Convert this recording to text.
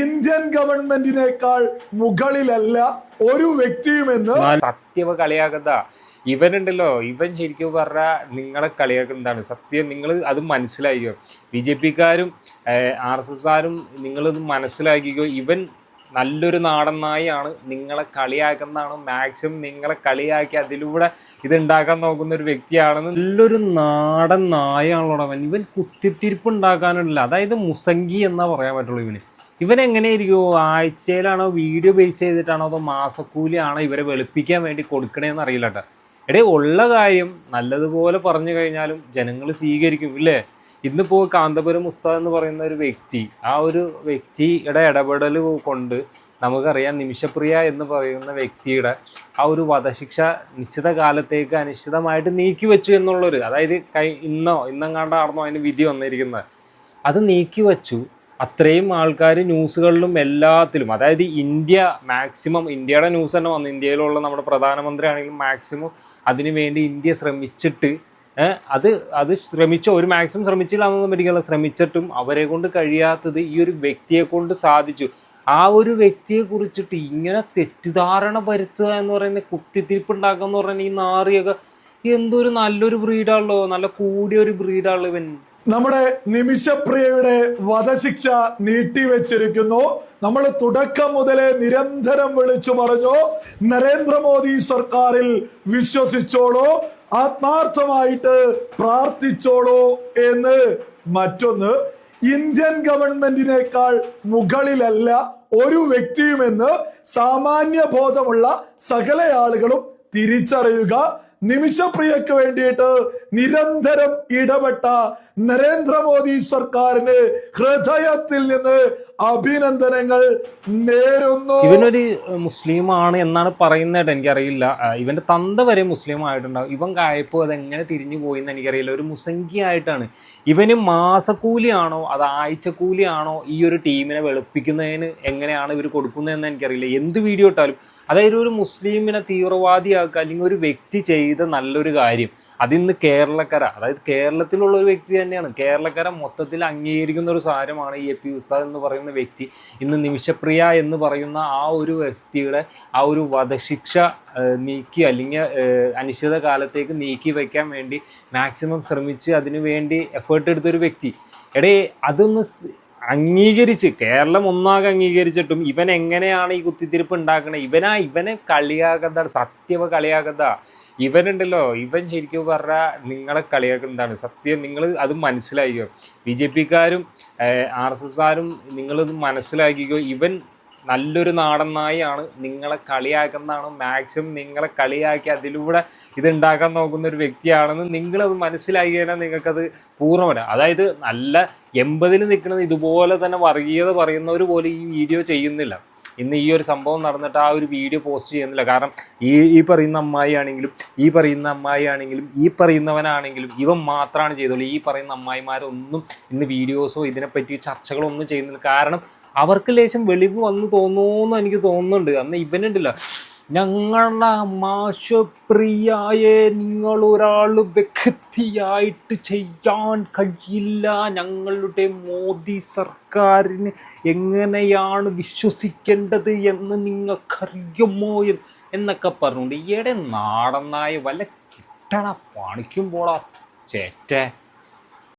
Indian ഗവൺമെന്റിനേക്കാൾ മുകളിലല്ല ഒരു വ്യക്തിയുമെന്ന് സത്യവ കളിയാക്കത്ത ഇവനുണ്ടല്ലോ ഇവൻ ശരിക്കും പറഞ്ഞാൽ നിങ്ങളെ കളിയാക്കുന്നതാണ്. സത്യം നിങ്ങൾ അത് മനസ്സിലാക്കിയോ ബി ജെ പിക്കാരും ആർ എസ് എസ്കാരും നിങ്ങളിത് മനസ്സിലാക്കിക്കോ. ഇവൻ നല്ലൊരു നാടൻ നിങ്ങളെ കളിയാക്കുന്നതാണ്. മാക്സിമം നിങ്ങളെ കളിയാക്കി അതിലൂടെ ഇതുണ്ടാക്കാൻ നോക്കുന്ന ഒരു വ്യക്തിയാണെന്ന് നല്ലൊരു നാടൻ നായാണല്ലോ അവൻ. ഇവൻ കുത്തിത്തിരിപ്പ് ഉണ്ടാക്കാനുള്ള അതായത് മുസങ്കി എന്നാ പറയാൻ പറ്റുള്ളൂ ഇവന്. ഇവൻ എങ്ങനെയായിരിക്കുമോ ആഴ്ചയിലാണോ വീഡിയോ ബേസ് ചെയ്തിട്ടാണോ അതോ മാസക്കൂലിയാണോ ഇവരെ വെളുപ്പിക്കാൻ വേണ്ടി കൊടുക്കണേന്ന് അറിയില്ല കേട്ടോ. എടേ ഉള്ള കാര്യം നല്ലതുപോലെ പറഞ്ഞു കഴിഞ്ഞാലും ജനങ്ങൾ സ്വീകരിക്കും ഇല്ലേ? ഇന്നിപ്പോൾ കാന്തപുരം ഉസ്താദ് എന്ന് പറയുന്ന ഒരു വ്യക്തി ആ ഒരു വ്യക്തിയുടെ ഇടപെടൽ കൊണ്ട് നമുക്കറിയാം നിമിഷപ്രിയ എന്ന് പറയുന്ന വ്യക്തിയുടെ ആ ഒരു വധശിക്ഷ നിശ്ചിത കാലത്തേക്ക് അനിശ്ചിതമായിട്ട് നീക്കി വെച്ചു എന്നുള്ളൊരു അതായത് കൈ ഇന്നോ ഇന്നെങ്ങാണ്ടാർന്നോ അതിന് വിധി വന്നിരിക്കുന്നത്. അത് നീക്കി വച്ചു. അത്രയും ആൾക്കാർ ന്യൂസുകളിലും എല്ലാത്തിലും അതായത് ഇന്ത്യ മാക്സിമം ഇന്ത്യയുടെ ന്യൂസ് തന്നെ വന്നു. ഇന്ത്യയിലുള്ള നമ്മുടെ പ്രധാനമന്ത്രി ആണെങ്കിലും മാക്സിമം അതിനു വേണ്ടി ഇന്ത്യ ശ്രമിച്ചിട്ട് അത് അത് ശ്രമിച്ച ഒരു മാക്സിമം ശ്രമിച്ചില്ല എന്നൊന്നും പറ്റിക്കല്ല ശ്രമിച്ചിട്ടും അവരെ കൊണ്ട് കഴിയാത്തത് ഈ ഒരു വ്യക്തിയെ കൊണ്ട് സാധിച്ചു. ആ ഒരു വ്യക്തിയെ കുറിച്ചിട്ട് ഇങ്ങനെ തെറ്റിദ്ധാരണ വരുത്തുക എന്ന് പറയുന്ന കുത്തിത്തിരിപ്പ് ഉണ്ടാക്കുക എന്ന് പറയുന്ന ഈ നാറിയൊക്കെ എന്തൊരു നല്ലൊരു ബ്രീഡാണല്ലോ നല്ല കൂടിയ ഒരു ബ്രീഡാണല്ലോ ഇവൻ. നമ്മുടെ നിമിഷപ്രിയയുടെ വധശിക്ഷ നീട്ടിവെച്ചിരിക്കുന്നു. നമ്മൾ തുടക്കം മുതലേ നിരന്തരം വിളിച്ചു പറഞ്ഞു നരേന്ദ്രമോദി സർക്കാരിൽ വിശ്വസിച്ചോളൂ ആത്മാർത്ഥമായിട്ട് പ്രാർത്ഥിച്ചോളൂ എന്ന്. മറ്റൊന്ന് ഇന്ത്യൻ ഗവൺമെന്റിനേക്കാൾ മുകളിലല്ല ഒരു വ്യക്തിയുമെന്ന് സാമാന്യ ബോധമുള്ള സകല ആളുകളും തിരിച്ചറിയുക. നിമിഷപ്രിയക്ക് വേണ്ടിയിട്ട് നിരന്തരം ഇടപെട്ട നരേന്ദ്രമോദി സർക്കാരിന് ഹൃദയത്തിൽ നിന്ന് അഭിനന്ദനങ്ങൾ നേരുന്നു. ഇവനൊരു മുസ്ലിമാണ് എന്നാണ് പറയുന്നതായിട്ട് എനിക്കറിയില്ല. ഇവന്റെ തന്ത വരെ മുസ്ലിം ആയിട്ടുണ്ടാവും ഇവൻ കായപ്പോൾ അതെങ്ങനെ തിരിഞ്ഞു പോയി എന്ന് എനിക്കറിയില്ല. ഒരു മുസങ്കി ആയിട്ടാണ് ഇവന് മാസക്കൂലിയാണോ അത് ആഴ്ചക്കൂലിയാണോ ഈ ഒരു ടീമിനെ വെളുപ്പിക്കുന്നതിന് എങ്ങനെയാണ് ഇവർ കൊടുക്കുന്നതെന്ന് എനിക്കറിയില്ല. എന്ത് വീഡിയോ ഇട്ടാലും അതായത് ഒരു മുസ്ലിമിനെ തീവ്രവാദിയാക്കുക അല്ലെങ്കിൽ ഒരു വ്യക്തി ചെയ്ത നല്ലൊരു കാര്യം അതിന്ന് കേരളക്കര അതായത് കേരളത്തിലുള്ള ഒരു വ്യക്തി തന്നെയാണ്. കേരളക്കര മൊത്തത്തിൽ അംഗീകരിക്കുന്ന ഒരു സാരമാണ് ഈ എ പി ഉസ്താദ് എന്ന് പറയുന്ന വ്യക്തി. ഇന്ന് നിമിഷപ്രിയ എന്ന് പറയുന്ന ആ ഒരു വ്യക്തിയുടെ ആ ഒരു വധശിക്ഷ നീക്കി അല്ലെങ്കിൽ അനിശ്ചിത കാലത്തേക്ക് നീക്കി വയ്ക്കാൻ വേണ്ടി മാക്സിമം ശ്രമിച്ച് അതിനു വേണ്ടി എഫേർട്ട് എടുത്തൊരു വ്യക്തി. എടേ അതൊന്ന് അംഗീകരിച്ച് കേരളം ഒന്നാകെ അംഗീകരിച്ചിട്ടും ഇവൻ എങ്ങനെയാണ് ഈ കുത്തിത്തിരിപ്പ് ഉണ്ടാക്കണത് ഇവനാ ഇവനെ കളിയാക്കുന്ന സത്യവ കളിയാക്കുന്ന ഇവനുണ്ടല്ലോ ഇവൻ ശരിക്കും പറഞ്ഞാൽ നിങ്ങളെ കളിയാക്കുന്നതാണ്. സത്യം നിങ്ങൾ അത് മനസ്സിലാക്കിയോ ബി ജെ പിക്കാരും ആർ എസ് എസ്കാരും നിങ്ങളത് മനസ്സിലാക്കിക്കോ? ഇവൻ നല്ലൊരു നാടൻ നായാണ് നിങ്ങളെ കളിയാക്കുന്നതാണ് മാക്സിമം നിങ്ങളെ കളിയാക്കി അതിലൂടെ ഇതുണ്ടാക്കാൻ നോക്കുന്ന ഒരു വ്യക്തിയാണെന്ന് നിങ്ങളത് മനസ്സിലാക്കി കഴിഞ്ഞാൽ നിങ്ങൾക്കത് പൂർണമല്ല. അതായത് നല്ല എൺപതിൽ നിൽക്കുന്നത് ഇതുപോലെ തന്നെ വർഗീയത പറയുന്നവർ പോലും ഈ വീഡിയോ ചെയ്യുന്നില്ല. ഇന്ന് ഈ ഒരു സംഭവം നടന്നിട്ട് ആ ഒരു വീഡിയോ പോസ്റ്റ് ചെയ്യുന്നില്ല. കാരണം ഈ ഈ പറയുന്ന അമ്മായി ആണെങ്കിലും ഈ പറയുന്ന അമ്മായി ആണെങ്കിലും ഈ പറയുന്നവനാണെങ്കിലും ഇവൻ മാത്രമാണ് ചെയ്തോളൂ. ഈ പറയുന്ന അമ്മായിമാരൊന്നും ഇന്ന് വീഡിയോസോ ഇതിനെപ്പറ്റി ചർച്ചകളോ ഒന്നും ചെയ്യുന്നില്ല. കാരണം അവർക്ക് ലേശം വെളിവ് വന്ന് തോന്നുന്നു എനിക്ക് തോന്നുന്നുണ്ട്. അന്ന് ഇവനുണ്ടല്ലോ. ഞങ്ങളുടെ മാഷപ്രിയായെ നിങ്ങളൊരാൾ വ്യക്തിയായിട്ട് ചെയ്യാൻ കഴിയില്ല. ഞങ്ങളുടെ മോദി സർക്കാരിന് എങ്ങനെയാണ് വിശ്വസിക്കേണ്ടത് എന്ന് നിങ്ങൾക്കറിയുമോ എന്ന് എന്നൊക്കെ പറഞ്ഞുകൊണ്ട് ഈയിടെ നാടനായ വല്ല കിട്ടണ പണിക്കുമ്പോളാ ചേറ്റേ